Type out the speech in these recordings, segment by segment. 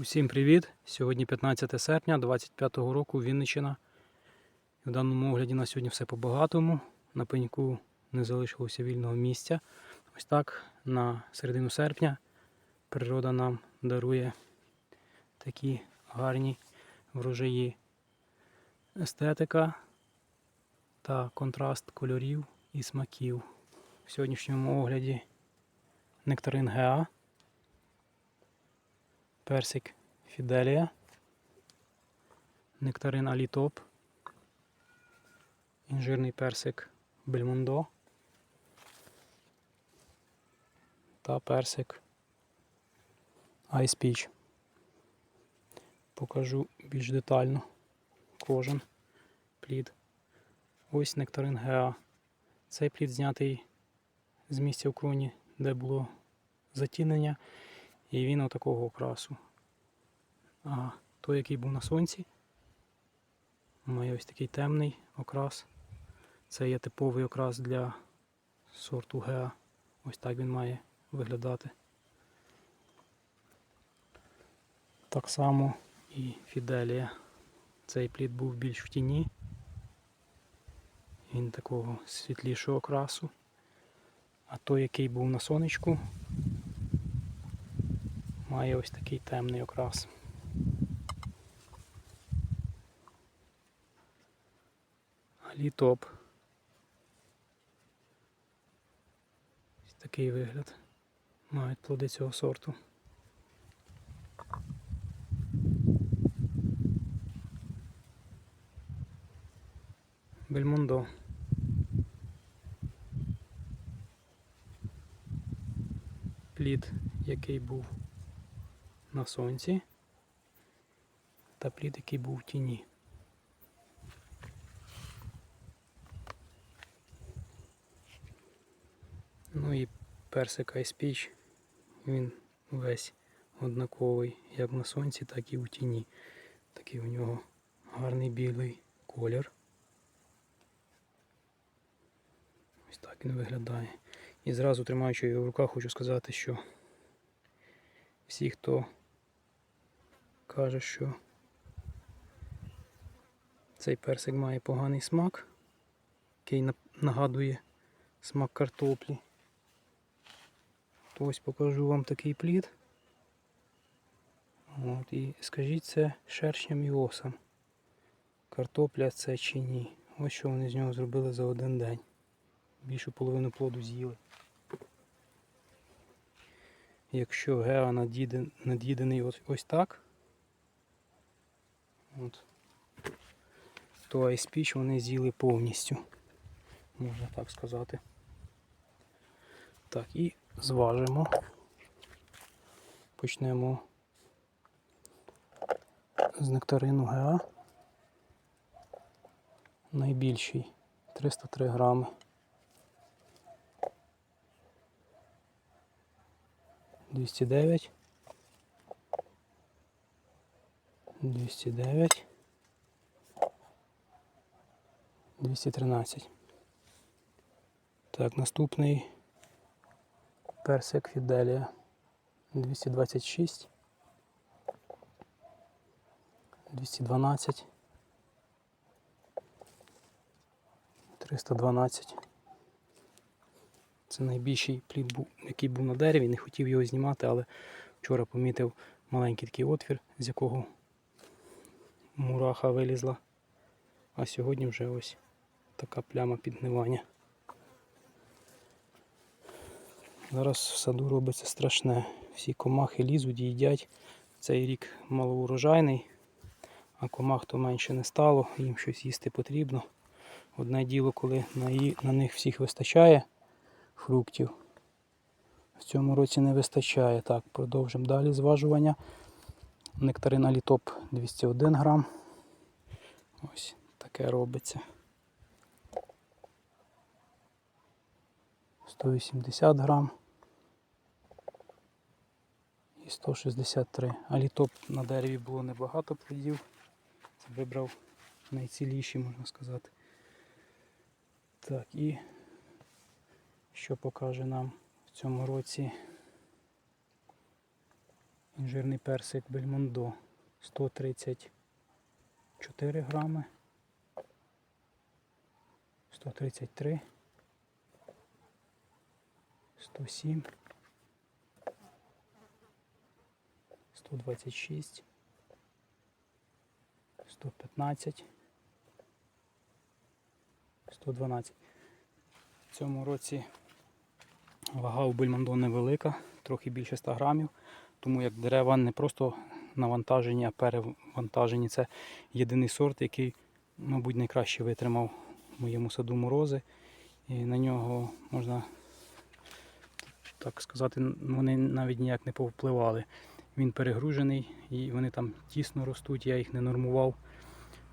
Усім привіт! Сьогодні 15 серпня 25 року Вінниччина. В даному огляді на сьогодні все по-багатому. На пеньку не залишилося вільного місця. Ось так на середину серпня природа нам дарує такі гарні врожаї. Естетика та контраст кольорів і смаків. В сьогоднішньому огляді нектарин Геа персик Фіделія, нектарин Алітоп, інжирний персик Бельмондо та персик Ice. Покажу більш детально кожен плід. Ось нектарин Геа. Цей плід знятий з місця в кроні, де було затінення. І він отакого окрасу. А той, який був на сонці, має ось такий темний окрас. Це є типовий окрас для сорту Геа. Ось так він має виглядати. Так само і Фіделія. Цей плід був більш в тіні. Він такого світлішого окрасу. А той, який був на сонечку, має ось такий темний окрас. Алітоп. Ось такий вигляд. Мають плоди цього сорту. Бельмондо. Плід, який був на сонці та плід, який був в тіні. Ну і персик Peach, він весь однаковий як на сонці, так і в тіні. Такий у нього гарний білий колір. Ось так він виглядає. І зразу тримаючи його в руках, хочу сказати, що всі, хто каже, що цей персик має поганий смак, який нагадує смак картоплі. То ось покажу вам такий плід. От, і скажіть це шершням і осам. Картопля це чи ні. Ось що вони з нього зробили за один день. Більшу половину плоду з'їли. Якщо геа над'їден- над'їдений ось так, от, то айспіч вони з'їли повністю. Можна так сказати. Так, і зважимо. Почнемо з нектарину ГА. Найбільший 303 грами. Двісті дев'ять. Двісті дев'ять. Двісті тринадцять. Так, наступний персик Фіделія. 226. 212. 312. Це найбільший плід, був, який був на дереві. Не хотів його знімати, але вчора помітив маленький такий отвір, з якого мураха вилізла. А сьогодні вже ось така пляма підгнивання. Зараз в саду робиться страшне. Всі комахи лізуть, їдять. Цей рік малоурожайний, а комах то менше не стало, їм щось їсти потрібно. Одне діло, коли на них всіх вистачає фруктів. В цьому році не вистачає. Так, продовжимо далі зважування. Нектарин Алітоп 201 грам. Ось таке робиться. 180 грам. І 163. Алітоп на дереві було небагато плодів. Це вибрав найціліші, можна сказати. Так, і що покаже нам в цьому році Інжирний персик Бельмондо 134 грами. 133. 107. 126. 115. 112. В цьому році вага у Бельмондо невелика, трохи більше 100 грамів. Тому як дерева не просто навантажені, а перевантажені. Це єдиний сорт, який, мабуть, найкраще витримав в моєму саду морози. І на нього можна так сказати, вони навіть ніяк не повпливали. Він перегружений і вони там тісно ростуть, я їх не нормував,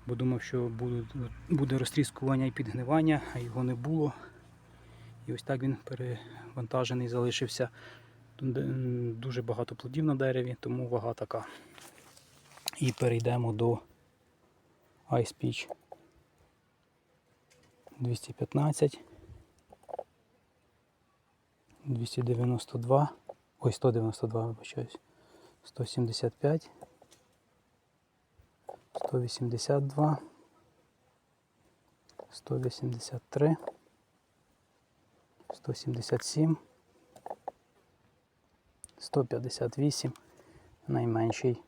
бо думав, що буде, буде розтріскування і підгнивання, а його не було. І ось так він перевантажений залишився. Дуже багато плодів на дереві, тому вага така. І перейдемо до Ice Peach. 215, 292, ой, 192, вибачаюсь, 175, 182, 183, 177, 158, найменший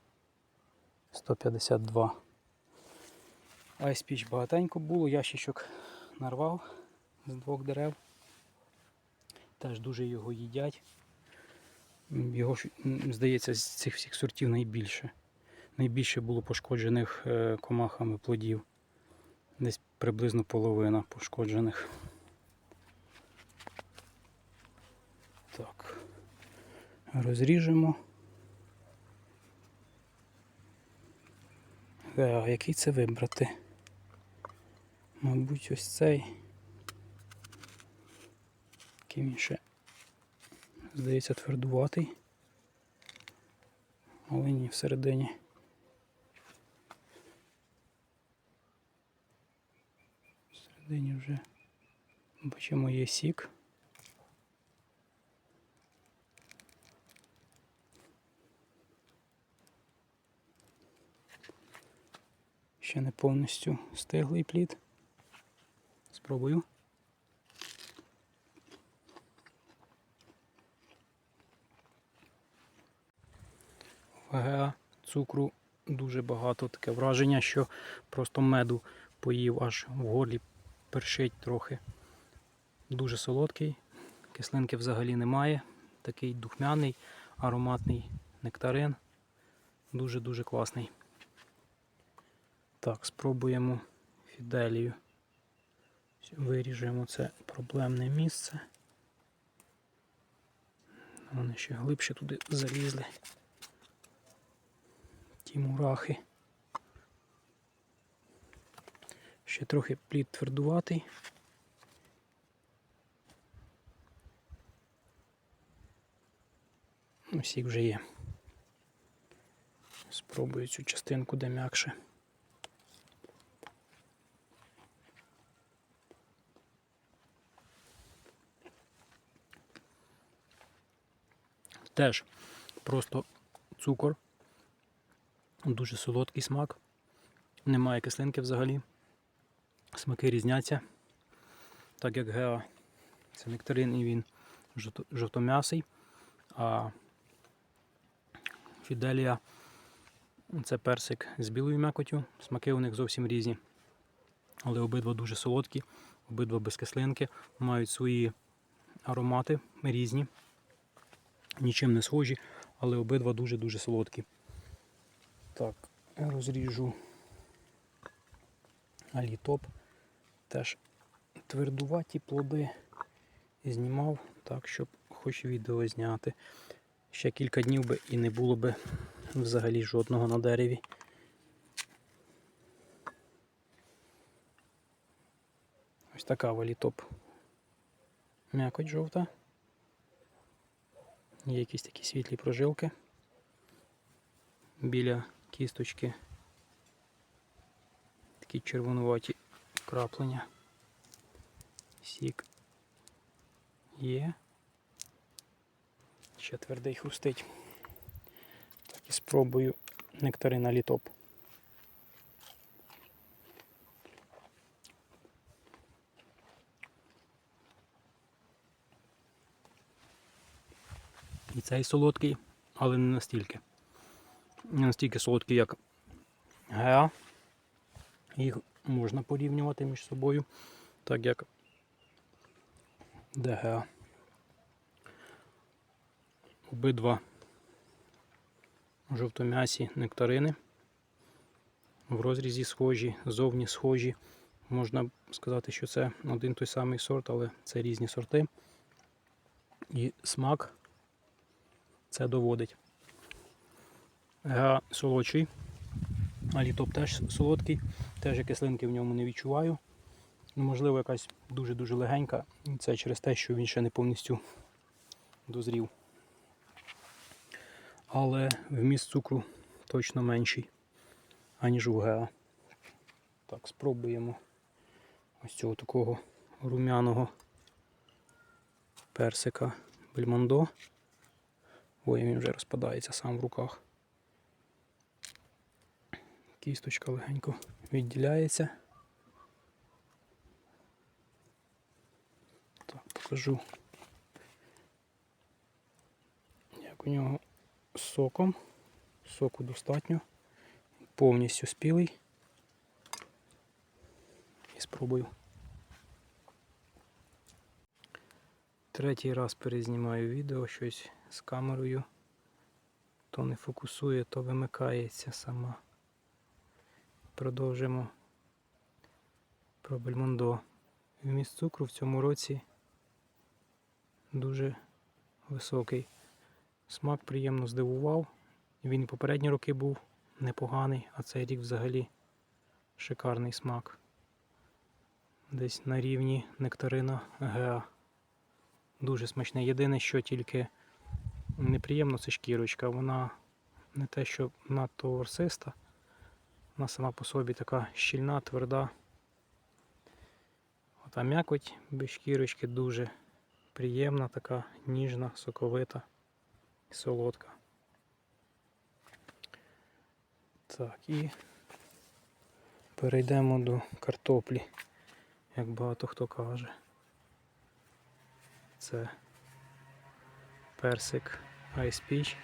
152. Айспіч багатенько було, ящичок нарвав з двох дерев. Теж дуже його їдять. Його, здається, з цих всіх сортів найбільше. Найбільше було пошкоджених е, комахами плодів. Десь приблизно половина пошкоджених. Так. Розріжемо. Е, А який це вибрати? Мабуть, ось цей. Який він ще, здається, твердуватий. Але ні, всередині. Всередині вже бачимо є сік. Ще не повністю стиглий плід. Спробую. ВГА цукру дуже багато. Таке враження, що просто меду поїв аж в горлі першить трохи. Дуже солодкий, кислинки взагалі немає. Такий духмяний, ароматний нектарин. Дуже-дуже класний. Так, спробуємо фіделію. Виріжемо це проблемне місце. Вони ще глибше туди залізли. Ті мурахи. Ще трохи плід твердуватий. Їх вже є. Спробую цю частинку, де м'якше. Теж просто цукор, дуже солодкий смак, немає кислинки взагалі. Смаки різняться, так як геа це нектарин і він жовто- жовтом'ясий, а фіделія це персик з білою м'якотю. Смаки у них зовсім різні. Але обидва дуже солодкі, обидва без кислинки, мають свої аромати різні нічим не схожі, але обидва дуже-дуже солодкі. Так, розріжу алітоп. Теж твердуваті плоди знімав так, щоб хоч відео зняти. Ще кілька днів би і не було би взагалі жодного на дереві. Ось така валітоп. М'якоть жовта. Є якісь такі світлі прожилки біля кісточки. Такі червонуваті краплення. Сік є. Ще твердий хрустить. Так І спробую нектарина літоп. Цей солодкий, але не настільки. Не настільки солодкий, як ГА. Їх можна порівнювати між собою, так як ДГА. Обидва жовтом'ясі нектарини. В розрізі схожі, зовні схожі. Можна сказати, що це один той самий сорт, але це різні сорти. І смак це доводить. Га солодший, а літоп теж солодкий, теж я кислинки в ньому не відчуваю. Ну, Можливо, якась дуже-дуже легенька. Це через те, що він ще не повністю дозрів. Але вміст цукру точно менший, аніж у Геа. Так, спробуємо ось цього такого рум'яного персика Бельмондо. Ой, він вже розпадається сам в руках. Кісточка легенько відділяється. Так, покажу, як у нього з соком. Соку достатньо. Повністю спілий. І спробую. Третій раз перезнімаю відео, щось з камерою. То не фокусує, то вимикається сама. Продовжимо про Бельмондо. Вміст цукру в цьому році дуже високий. Смак приємно здивував. Він і попередні роки був непоганий, а цей рік взагалі шикарний смак. Десь на рівні нектарина ГА. Дуже смачне. Єдине, що тільки неприємно, це шкірочка. Вона не те, що надто ворсиста, вона сама по собі така щільна, тверда. Ота м'якоть без шкірочки дуже приємна, така ніжна, соковита солодка. Так, і перейдемо до картоплі, як багато хто каже. Це персик Ice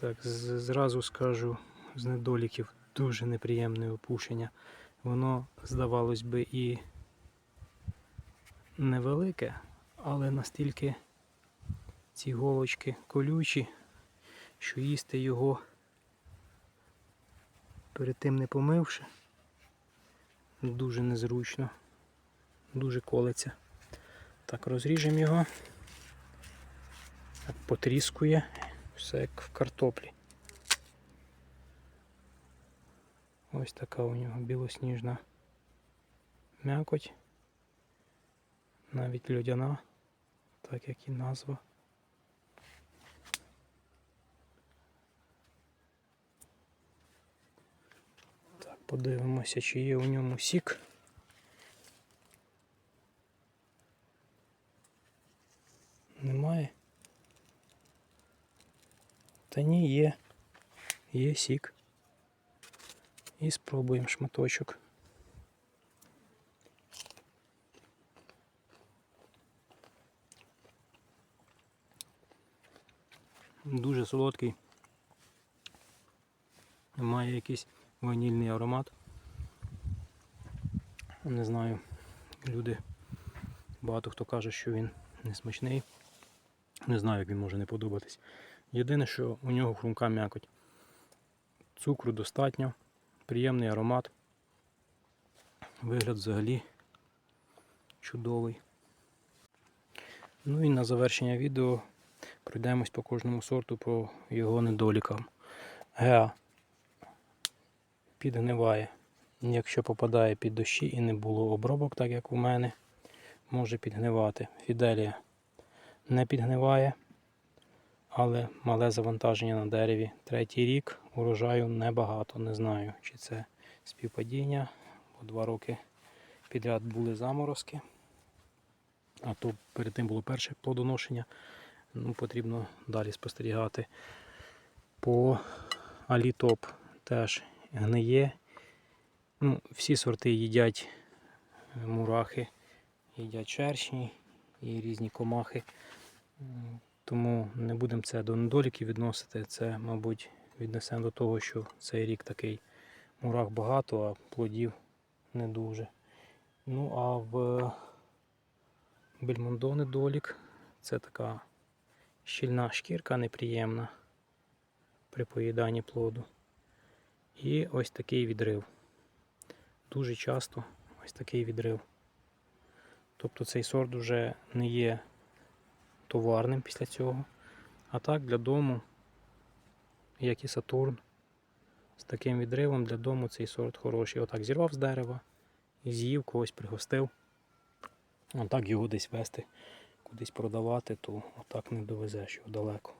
Так, зразу скажу з недоліків дуже неприємне опушення. Воно, здавалось би, і невелике, але настільки ці голочки колючі, що їсти його перед тим не помивши, дуже незручно, дуже колиться. Так, розріжемо його. Потріскує, все як в картоплі. Ось така у нього білосніжна м'якоть. Навіть льодяна, так як і назва. Так, подивимося, чи є у ньому сік. Немає. Та ні, є. Є сік. І спробуємо шматочок. Дуже солодкий. Має якийсь ванільний аромат. Не знаю, люди, багато хто каже, що він не смачний. Не знаю, як він може не подобатись. Єдине, що у нього хрумка м'якоть. Цукру достатньо, приємний аромат. Вигляд взагалі чудовий. Ну і на завершення відео пройдемось по кожному сорту по його недолікам. Геа підгниває. Якщо попадає під дощі і не було обробок, так як у мене, може підгнивати. Фіделія не підгниває, але мале завантаження на дереві. Третій рік урожаю небагато. Не знаю, чи це співпадіння, бо два роки підряд були заморозки. А то перед тим було перше плодоношення. Ну, потрібно далі спостерігати. по Алітоп теж гниє. Ну, всі сорти їдять е, мурахи, їдять чершні і різні комахи. Тому не будемо це до недоліків відносити. Це, мабуть, віднесемо до того, що цей рік такий мурах багато, а плодів не дуже. Ну а в Бельмондо недолік це така щільна шкірка неприємна при поїданні плоду. І ось такий відрив. Дуже часто ось такий відрив. Тобто цей сорт вже не є товарним після цього. А так для дому, як і Сатурн, з таким відривом для дому цей сорт хороший. Отак зірвав з дерева і з'їв, когось пригостив. Отак його десь вести, кудись продавати, то отак не довезеш його далеко.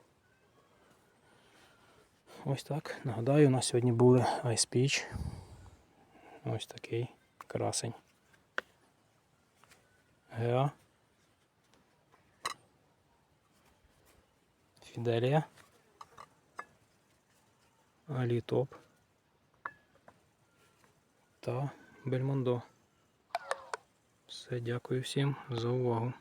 Ось так. Нагадаю, у нас сьогодні були Ice Peach. Ось такий красень. Геа. Фіделія. Алітоп. Та Бельмондо. Все, дякую всім за увагу.